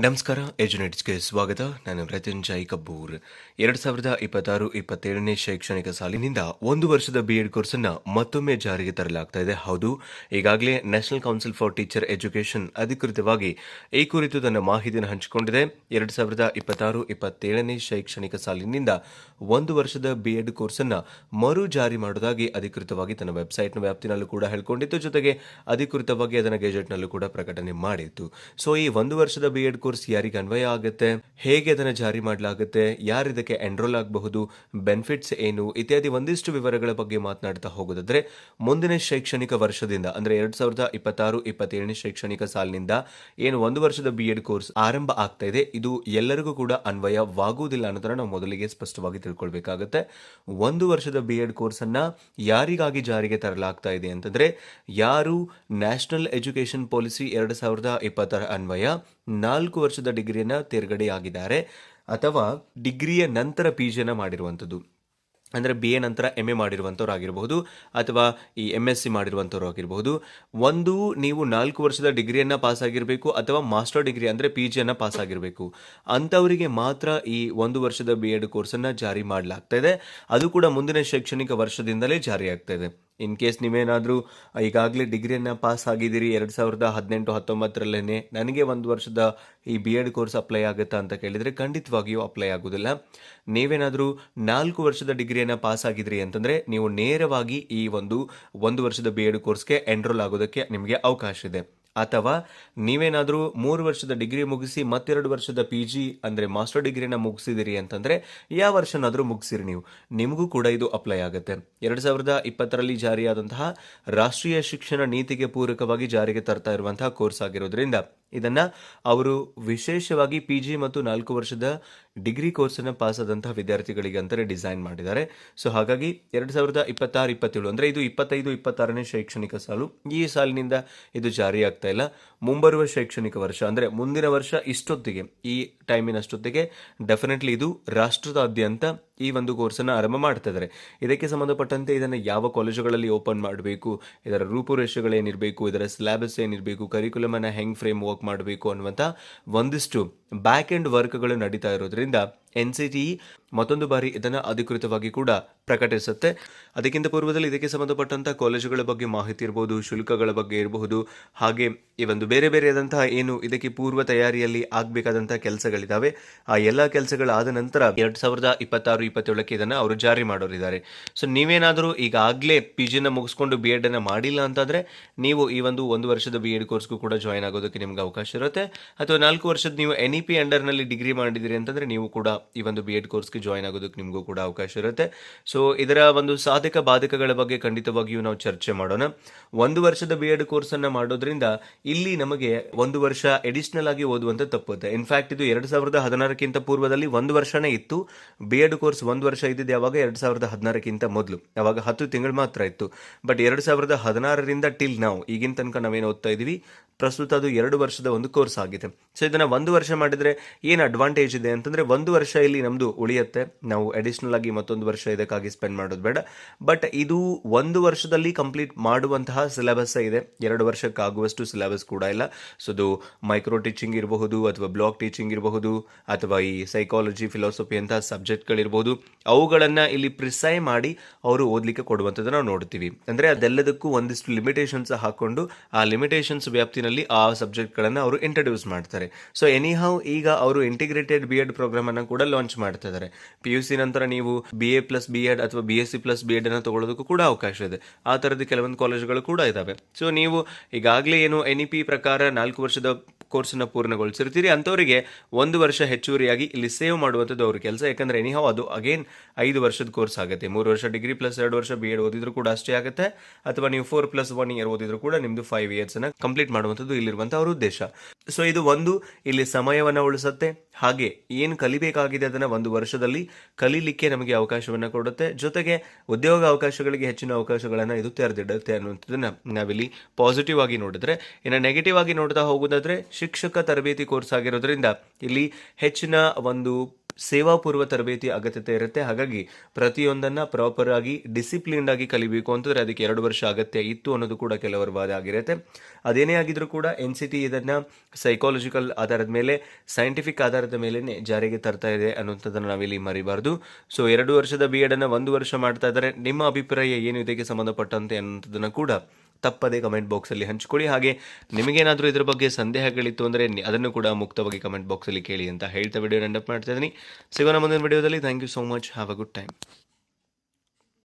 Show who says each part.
Speaker 1: ನಮಸ್ಕಾರ ಎಜುನೆಟ್ಸ್ಗೆ ಸ್ವಾಗತ. ನಾನು ಮೃತ್ಯುಂಜಯ್ ಕಬ್ಬೂರ್ ಎರಡು ಸಾವಿರದ ಇಪ್ಪತ್ತಾರು, ಇಪ್ಪತ್ತೇಳನೇ ಶೈಕ್ಷಣಿಕ ಸಾಲಿನಿಂದ ಒಂದು ವರ್ಷದ ಬಿ ಎಡ್ ಕೋರ್ಸನ್ನ ಮತ್ತೊಮ್ಮೆ ಜಾರಿಗೆ ತರಲಾಗ್ತಾ ಇದೆ. ಹೌದು, ಈಗಾಗಲೇ national council for teacher education ಅಧಿಕೃತವಾಗಿ ಈ ಕುರಿತು ತನ್ನ ಮಾಹಿತಿಯನ್ನು ಹಂಚಿಕೊಂಡಿದೆ. ಎರಡ್ ಸಾವಿರದ ಇಪ್ಪತ್ತಾರು, ಇಪ್ಪತ್ತೇಳನೇ ಶೈಕ್ಷಣಿಕ ಸಾಲಿನಿಂದ ಒಂದು ವರ್ಷದ ಬಿ ಎಡ್ ಕೋರ್ಸನ್ನ ಮರು ಜಾರಿ ಮಾಡುವುದಾಗಿ ಅಧಿಕೃತವಾಗಿ ತನ್ನ ವೆಬ್ಸೈಟ್ನ ವ್ಯಾಪ್ತಿನಲ್ಲೂ ಕೂಡ ಹೇಳ್ಕೊಂಡಿತ್ತು. ಜೊತೆಗೆ ಅಧಿಕೃತವಾಗಿ ಅದನ್ನು ಗೆಜೆಟ್ನಲ್ಲೂ ಕೂಡ ಪ್ರಕಟಣೆ ಮಾಡಿತ್ತು. ಸೊ, ಈ ಒಂದು ವರ್ಷದ ಬಿ ಎಡ್ ಕೋರ್ಸ್ ಯಾರಿಗೆ ಅನ್ವಯ ಆಗುತ್ತೆ, ಹೇಗೆ ಅದನ್ನು ಜಾರಿ ಮಾಡಲಾಗುತ್ತೆ, ಯಾರು ಇದಕ್ಕೆ ಎನ್ರೋಲ್ ಆಗಬಹುದು ಬೆನಿಫಿಟ್ಸ್ ಏನು ಇತ್ಯಾದಿ ಒಂದಿಷ್ಟು ವಿವರಗಳ ಬಗ್ಗೆ ಮಾತನಾಡ್ತಾ ಹೋಗೋದಾದ್ರೆ, ಮುಂದಿನ ಶೈಕ್ಷಣಿಕ ವರ್ಷದಿಂದ ಅಂದ್ರೆ ಎರಡ್ ಸಾವಿರದ ಇಪ್ಪತ್ತಾರು, ಇಪ್ಪತ್ತೇಳನೇ ಶೈಕ್ಷಣಿಕ ಸಾಲಿನಿಂದ ಏನು ಒಂದು ವರ್ಷದ ಬಿ ಎಡ್ ಕೋರ್ಸ್ ಆರಂಭ ಆಗ್ತಾ ಇದೆ, ಇದು ಎಲ್ಲರಿಗೂ ಕೂಡ ಅನ್ವಯವಾಗುವುದಿಲ್ಲ ಅನ್ನೋದನ್ನ ನಾವು ಮೊದಲಿಗೆ ಸ್ಪಷ್ಟವಾಗಿ ತಿಳ್ಕೊಳ್ಬೇಕಾಗುತ್ತೆ. ಒಂದು ವರ್ಷದ ಬಿ ಎಡ್ ಕೋರ್ಸ್ ಅನ್ನ ಯಾರಿಗಾಗಿ ಜಾರಿಗೆ ತರಲಾಗ್ತಾ ಇದೆ ಅಂತಂದ್ರೆ, ಯಾರು ನ್ಯಾಷನಲ್ ಎಜುಕೇಷನ್ ಪಾಲಿಸಿ ಎರಡು ಸಾವಿರದ ಇಪ್ಪತ್ತರ ಅನ್ವಯ, ನಾಲ್ಕು ವರ್ಷದ ಡಿಗ್ರಿಯನ್ನು ತೇರ್ಗಡೆಯಾಗಿದ್ದಾರೆ ಅಥವಾ ಡಿಗ್ರಿಯ ನಂತರ ಪಿ ಜಿಯನ್ನು ಮಾಡಿರುವಂಥದ್ದು. ಅಂದರೆ ಬಿ ಎ ನಂತರ ಎಂ ಎ ಮಾಡಿರುವಂಥವ್ರು ಆಗಿರಬಹುದು ಅಥವಾ ಈ ಎಂ ಎಸ್ ಸಿ ಮಾಡಿರುವಂಥವ್ರು ಆಗಿರಬಹುದು. ಒಂದು, ನೀವು ನಾಲ್ಕು ವರ್ಷದ ಡಿಗ್ರಿಯನ್ನು ಪಾಸ್ ಆಗಿರಬೇಕು ಅಥವಾ ಮಾಸ್ಟರ್ ಡಿಗ್ರಿ ಅಂದರೆ ಪಿ ಜಿಯನ್ನು ಪಾಸ್ ಆಗಿರಬೇಕು. ಅಂಥವರಿಗೆ ಮಾತ್ರ ಈ ಒಂದು ವರ್ಷದ ಬಿ ಎಡ್ ಕೋರ್ಸನ್ನು ಜಾರಿ ಮಾಡಲಾಗ್ತಾ ಇದೆ. ಅದು ಕೂಡ ಮುಂದಿನ ಶೈಕ್ಷಣಿಕ ವರ್ಷದಿಂದಲೇ ಜಾರಿಯಾಗ್ತಾ ಇದೆ. ಇನ್ ಕೇಸ್ ನೀವೇನಾದರೂ ಈಗಾಗಲೇ ಡಿಗ್ರಿಯನ್ನು ಪಾಸ್ ಆಗಿದ್ದೀರಿ ಎರಡು ಸಾವಿರದ ಹದಿನೆಂಟು ಹತ್ತೊಂಬತ್ತರಲ್ಲೇ ನನಗೆ ಒಂದು ವರ್ಷದ ಈ ಬಿ ಎಡ್ ಕೋರ್ಸ್ ಅಪ್ಲೈ ಆಗುತ್ತಾ ಅಂತ ಕೇಳಿದರೆ ಖಂಡಿತವಾಗಿಯೂ ಅಪ್ಲೈ ಆಗೋದಿಲ್ಲ. ನೀವೇನಾದರೂ ನಾಲ್ಕು ವರ್ಷದ ಡಿಗ್ರಿಯನ್ನು ಪಾಸ್ ಆಗಿದ್ರಿ ಅಂತಂದರೆ, ನೀವು ನೇರವಾಗಿ ಈ ಒಂದು ಒಂದು ವರ್ಷದ ಬಿ ಎಡ್ ಕೋರ್ಸ್ಗೆ ಎನ್ರೋಲ್ ಆಗೋದಕ್ಕೆ ನಿಮಗೆ ಅವಕಾಶ ಇದೆ. ಅಥವಾ ನೀವೇನಾದರೂ ಮೂರು ವರ್ಷದ ಡಿಗ್ರಿ ಮುಗಿಸಿ ಮತ್ತೆರಡು ವರ್ಷದ ಪಿ ಜಿ ಅಂದರೆ ಮಾಸ್ಟರ್ ಡಿಗ್ರಿನ ಮುಗಿಸಿದಿರಿ ಅಂತಂದರೆ ಯಾವ ವರ್ಷನಾದರೂ ಮುಗಿಸಿರಿ ನೀವು. ನಿಮಗೂ ಕೂಡ ಇದು ಅಪ್ಲೈ ಆಗುತ್ತೆ. ಎರಡು ಸಾವಿರದ ಇಪ್ಪತ್ತರಲ್ಲಿ ಜಾರಿಯಾದಂತಹ ರಾಷ್ಟ್ರೀಯ ಶಿಕ್ಷಣ ನೀತಿಗೆ ಪೂರಕವಾಗಿ ಜಾರಿಗೆ ತರ್ತಾ ಇರುವಂತಹ ಕೋರ್ಸ್ ಆಗಿರೋದ್ರಿಂದ ಇದನ್ನ ಅವರು ವಿಶೇಷವಾಗಿ ಪಿ ಜಿ ಮತ್ತು ನಾಲ್ಕು ವರ್ಷದ ಡಿಗ್ರಿ ಕೋರ್ಸನ್ನು ಪಾಸ್ ಆದಂತಹ ವಿದ್ಯಾರ್ಥಿಗಳಿಗೆ ಅಂತಲೇ ಡಿಸೈನ್ ಮಾಡಿದ್ದಾರೆ. ಸೊ ಹಾಗಾಗಿ ಎರಡು ಸಾವಿರದ ಇಪ್ಪತ್ತಾರು, ಇಪ್ಪತ್ತೇಳು ಅಂದರೆ ಇದು ಇಪ್ಪತ್ತೈದು, ಇಪ್ಪತ್ತಾರನೇ ಶೈಕ್ಷಣಿಕ ಸಾಲು. ಈ ಸಾಲಿನಿಂದ ಇದು ಜಾರಿ ಆಗ್ತಾ ಇಲ್ಲ. ಮುಂಬರುವ ಶೈಕ್ಷಣಿಕ ವರ್ಷ ಅಂದರೆ ಮುಂದಿನ ವರ್ಷ ಇಷ್ಟೊತ್ತಿಗೆ, ಈ ಟೈಮಿನಷ್ಟೊತ್ತಿಗೆ ಡೆಫಿನೆಟ್ಲಿ ಇದು ರಾಷ್ಟ್ರದಾದ್ಯಂತ ಈ ಒಂದು ಕೋರ್ಸನ್ನು ಆರಂಭ ಮಾಡ್ತಾ ಇದ್ದಾರೆ ಇದಕ್ಕೆ ಸಂಬಂಧಪಟ್ಟಂತೆ ಇದನ್ನು ಯಾವ ಕಾಲೇಜುಗಳಲ್ಲಿ ಓಪನ್ ಮಾಡಬೇಕು, ಇದರ ರೂಪುರೇಷೆಗಳೇನಿರಬೇಕು, ಇದರ ಸಿಲೆಬಸ್ ಏನಿರಬೇಕು ಕರಿಕ್ಯುಲಮನ್ನು ಹೆಂಗ್ ಫ್ರೇಮ್ ವರ್ಕ್ ಮಾಡಬೇಕು ಅನ್ನುವಂಥ ಒಂದಿಷ್ಟು ಬ್ಯಾಕ್ ಎಂಡ್ ವರ್ಕ್ಗಳು ನಡೀತಾ ಇರೋದ್ರಿಂದ ಎನ್ ಸಿ ಟಿ ಮತ್ತೊಂದು ಬಾರಿ ಇದನ್ನು ಅಧಿಕೃತವಾಗಿ ಕೂಡ ಪ್ರಕಟಿಸುತ್ತೆ. ಅದಕ್ಕಿಂತ ಪೂರ್ವದಲ್ಲಿ ಇದಕ್ಕೆ ಸಂಬಂಧಪಟ್ಟಂಥ ಕಾಲೇಜುಗಳ ಬಗ್ಗೆ ಮಾಹಿತಿ ಇರಬಹುದು ಶುಲ್ಕಗಳ ಬಗ್ಗೆ ಇರಬಹುದು, ಹಾಗೆ ಈ ಒಂದು ಬೇರೆ ಬೇರೆಯಾದಂತಹ ಏನು ಇದಕ್ಕೆ ಪೂರ್ವ ತಯಾರಿಯಲ್ಲಿ ಆಗಬೇಕಾದಂತಹ ಕೆಲಸಗಳಿದ್ದಾವೆ ಆ ಎಲ್ಲ ಕೆಲಸಗಳಾದ ನಂತರ ಎರಡು ಸಾವಿರದ ಇಪ್ಪತ್ತಾರು, ಇಪ್ಪತ್ತೇಳಕ್ಕೆ ಇದನ್ನು ಅವರು ಜಾರಿ ಮಾಡೋರಿದ್ದಾರೆ. ಸೊ ನೀವೇನಾದರೂ ಈಗಾಗಲೇ ಪಿ ಜಿನ ಮುಗಿಸ್ಕೊಂಡು ಬಿ ಎಡನ್ನು ಮಾಡಿಲ್ಲ ಅಂತಂದರೆ, ನೀವು ಈ ಒಂದು ಒಂದು ವರ್ಷದ ಬಿ ಎಡ್ ಕೋರ್ಸ್ಗೂ ಕೂಡ ಜಾಯ್ನ್ ಆಗೋದಕ್ಕೆ ನಿಮ್ಗೆ ಅವಕಾಶ ಇರುತ್ತೆ. ಅಥವಾ ನಾಲ್ಕು ವರ್ಷದ ನೀವು ಎನ್ ಇ ಪಿ ಅಂಡರ್ನಲ್ಲಿ ಡಿಗ್ರಿ ಮಾಡಿದಿರಿ ಅಂತಂದರೆ, ನೀವು ಕೂಡ ಈ ಒಂದು ಬಿ ಎಡ್ ಕೋರ್ಸ್ಗೆ ಜಾಯ್ನ್ ಆಗೋದಕ್ಕೆ ನಿಮಗೂ ಕೂಡ ಅವಕಾಶ ಇರುತ್ತೆ. ಸೊ ಇದರ ಒಂದು ಸಾಧಕ ಬಾಧಕಗಳ ಬಗ್ಗೆ ಖಂಡಿತವಾಗಿಯೂ ನಾವು ಚರ್ಚೆ ಮಾಡೋಣ. ಒಂದು ವರ್ಷದ ಬಿ ಎಡ್ ಕೋರ್ಸನ್ನು ಮಾಡೋದ್ರಿಂದ ಇಲ್ಲಿ ನಮಗೆ ಒಂದು ವರ್ಷ ಎಡಿಷನಲ್ ಆಗಿ ಓದುವಂತ ತಪ್ಪುತ್ತೆ. ಇನ್ಫ್ಯಾಕ್ಟ್ ಇದು ಎರಡು ಸಾವಿರದ ಹದಿನಾರಕ್ಕಿಂತ ಪೂರ್ವದಲ್ಲಿ ಒಂದು ವರ್ಷನೇ ಇತ್ತು. ಬಿ ಎಡ್ ಕೋರ್ಸ್ ಒಂದು ವರ್ಷ ಇದ್ದಿದ್ದು ಯಾವಾಗ? ಎರಡು ಸಾವಿರದ ಹದಿನಾರಕ್ಕಿಂತ ಮೊದಲು. ಯಾವಾಗ? ಹತ್ತು ತಿಂಗಳು ಮಾತ್ರ ಇತ್ತು. ಬಟ್ ಎರಡು ಸಾವಿರದ ಹದಿನಾರರಿಂದ ಟಿಲ್ ನಾವು ಈಗಿನ ತನಕ ನಾವೇನು ಓದ್ತಾ ಇದೀವಿ? ಪ್ರಸ್ತುತ ಅದು ಎರಡು ವರ್ಷದ ಒಂದು ಕೋರ್ಸ್ ಆಗಿದೆ. ಸೊ ಇದನ್ನ ಒಂದು ವರ್ಷ ಮಾಡಿದ್ರೆ ಏನು ಅಡ್ವಾಂಟೇಜ್ ಇದೆ ಅಂತಂದ್ರೆ ಒಂದು ವರ್ಷ ಇಲ್ಲಿ ನಮ್ದು ಉಳಿಯುತ್ತೆ. ನಾವು ಅಡಿಷನಲ್ ಆಗಿ ಮತ್ತೊಂದು ವರ್ಷ ಇದಕ್ಕಾಗಿ ಸ್ಪೆಂಡ್ ಮಾಡೋದು ಬೇಡ. ಬಟ್ ಇದು ಒಂದು ವರ್ಷದಲ್ಲಿ ಕಂಪ್ಲೀಟ್ ಮಾಡುವಂತಹ ಸಿಲೆಬಸ್ ಇದೆ. ಎರಡು ವರ್ಷಕ್ಕಾಗುವಷ್ಟು ಸಿಲೆಬಸ್ ಕೂಡ ಇಲ್ಲ. ಸೊ ಅದು ಮೈಕ್ರೋ ಟೀಚಿಂಗ್ ಇರಬಹುದು ಅಥವಾ ಬ್ಲಾಕ್ ಟೀಚಿಂಗ್ ಇರಬಹುದು ಅಥವಾ ಈ ಸೈಕಾಲಜಿ ಫಿಲಾಸಫಿ ಅಂತಹ ಸಬ್ಜೆಕ್ಟ್ಗಳಿರ್ಬೋದು ಅವುಗಳನ್ನು ಇಲ್ಲಿ ಪ್ರಿಸೈ ಮಾಡಿ ಅವರು ಓದಲಿಕ್ಕೆ ಕೊಡುವಂಥದ್ದು ನಾವು ನೋಡ್ತೀವಿ. ಅಂದರೆ ಅದೆಲ್ಲದಕ್ಕೂ ಒಂದಿಷ್ಟು ಲಿಮಿಟೇಷನ್ಸ್ ಹಾಕೊಂಡು ಆ ಲಿಮಿಟೇಷನ್ಸ್ ವ್ಯಾಪ್ತಿನಲ್ಲಿ ಆ ಸಬ್ಜೆಕ್ಟ್ಗಳನ್ನು ಅವರು ಇಂಟ್ರಡ್ಯೂಸ್ ಮಾಡ್ತಾರೆ. ಸೊ ಎನಿ ಹೌ ಈಗ ಅವರು ಇಂಟಿಗ್ರೇಟೆಡ್ ಬಿ ಎಡ್ ಪ್ರೋಗ್ರಾಮ್ ಅನ್ನು ಕೂಡ ಲಾಂಚ್ ಮಾಡ್ತಾ ಇದ್ದಾರೆ ಪಿ ಯು ಸಿ ನಂತರ ನೀವು B A plus B Ed ಅಥವಾ B S C plus B Ed ಅನ್ನು ತಗೊಳ್ಳೋದಕ್ಕೂ ಕೂಡ ಅವಕಾಶ ಇದೆ. ಆ ಥರದ ಕೆಲವೊಂದು ಕಾಲೇಜುಗಳು ಕೂಡ ಇದ್ದಾವೆ ಸೊ ನೀವು ಈಗಾಗಲೇ ಏನು ಎನ್ ಇ ಪಿ ಪ್ರಕಾರ ನಾಲ್ಕು ವರ್ಷದ ಕೋರ್ಸನ್ನು ಪೂರ್ಣಗೊಳಿಸಿರ್ತೀರಿ. ಅಂಥವರಿಗೆ ಒಂದು ವರ್ಷ ಹೆಚ್ಚುವರಿಯಾಗಿ ಇಲ್ಲಿ ಸೇವ್ ಮಾಡುವಂಥದ್ದು ಅವ್ರ ಕೆಲಸ. ಯಾಕಂದರೆ ಎನಿಹಾವ್ ಅದು ಅಗೇನ್ ಐದು ವರ್ಷದ ಕೋರ್ಸ್ ಆಗುತ್ತೆ. ಮೂರು ವರ್ಷ ಡಿಗ್ರಿ ಪ್ಲಸ್ ಎರಡು ವರ್ಷ ಬಿ ಎಡ್ ಓದಿದ್ರು ಕೂಡ ಅಷ್ಟೇ ಆಗುತ್ತೆ. ಅಥವಾ ನೀವು ಫೋರ್ ಪ್ಲಸ್ ಒನ್ ಇಯರ್ ಓದಿದ್ರು ಕೂಡ ನಿಮ್ಮದು ಫೈವ್ ಇಯರ್ಸನ್ನು ಕಂಪ್ಲೀಟ್ ಮಾಡುವಂಥದ್ದು ಇಲ್ಲಿರುವಂಥ ಅವ್ರ ಉದ್ದೇಶ. ಸೊ ಇದು ಒಂದು ಇಲ್ಲಿ ಸಮಯವನ್ನು ಉಳಿಸುತ್ತೆ. ಹಾಗೆ ಏನು ಕಲಿಬೇಕಾಗಿದೆ ಅದನ್ನು ಒಂದು ವರ್ಷದಲ್ಲಿ ಕಲೀಲಿಕ್ಕೆ ನಮಗೆ ಅವಕಾಶವನ್ನು ಕೊಡುತ್ತೆ. ಜೊತೆಗೆ ಉದ್ಯೋಗ ಅವಕಾಶಗಳಿಗೆ ಹೆಚ್ಚಿನ ಅವಕಾಶಗಳನ್ನು ಇದು ತೆರೆದಿಡುತ್ತೆ ಅನ್ನುವಂಥದ್ದನ್ನು ನಾವಿಲ್ಲಿ ಪಾಸಿಟಿವ್ ಆಗಿ ನೋಡಿದ್ರೆ. ಇನ್ನು ನೆಗೆಟಿವ್ ಆಗಿ ನೋಡ್ತಾ ಹೋಗೋದಾದ್ರೆ ಶಿಕ್ಷಕ ತರಬೇತಿ ಕೋರ್ಸ್ ಆಗಿರೋದ್ರಿಂದ ಇಲ್ಲಿ ಹೆಚ್ಚಿನ ಒಂದು ಸೇವಾಪೂರ್ವ ತರಬೇತಿ ಅಗತ್ಯತೆ ಇರುತ್ತೆ. ಹಾಗಾಗಿ ಪ್ರತಿಯೊಂದನ್ನು ಪ್ರಾಪರ್ ಆಗಿ ಡಿಸಿಪ್ಲಿನ್ಡ್ ಆಗಿ ಕಲಿಬೇಕು ಅಂತಂದರೆ ಅದಕ್ಕೆ ಎರಡು ವರ್ಷ ಅಗತ್ಯ ಇತ್ತು ಅನ್ನೋದು ಕೂಡ ಕೆಲವರ ವಾದ ಆಗಿರುತ್ತೆ. ಅದೇನೇ ಆಗಿದ್ರೂ ಕೂಡ ಎನ್ ಸಿ ಟಿ ಇದನ್ನು ಸೈಕಾಲಜಿಕಲ್ ಆಧಾರದ ಮೇಲೆ ಸೈಂಟಿಫಿಕ್ ಆಧಾರದ ಮೇಲೇ ಜಾರಿಗೆ ತರ್ತಾ ಇದೆ ಅನ್ನುವಂಥದ್ದನ್ನು ನಾವಿಲ್ಲಿ ಮರಿಬಾರ್ದು. ಸೊ ಎರಡು ವರ್ಷದ ಬಿ ಎಡನ್ನು ಒಂದು ವರ್ಷ ಮಾಡ್ತಾ ಇದ್ದಾರೆ. ನಿಮ್ಮ ಅಭಿಪ್ರಾಯ ಏನು ಇದಕ್ಕೆ ಸಂಬಂಧಪಟ್ಟಂತೆ ಅನ್ನೋಂಥದ್ದನ್ನು ಕೂಡ ತಪ್ಪದೇ ಕಮೆಂಟ್ ಬಾಕ್ಸಲ್ಲಿ ಹಂಚಿಕೊಳ್ಳಿ. ಹಾಗೆ ನಿಮಗೇನಾದರೂ ಇದ್ರ ಬಗ್ಗೆ ಸಂದೇಹಗಳಿತ್ತು ಅಂದರೆ ಅದನ್ನು ಕೂಡ ಮುಕ್ತವಾಗಿ ಕಮೆಂಟ್ ಬಾಕ್ಸಲ್ಲಿ ಕೇಳಿ ಅಂತ ಹೇಳ್ತಾ ವಿಡಿಯೋ ಎಂಡಪ್ ಮಾಡ್ತಾ ಇದ್ದೀನಿ. ಸಿಗೋಣ ಮುಂದಿನ ವಿಡಿಯೋದಲ್ಲಿ thank you so much have a good time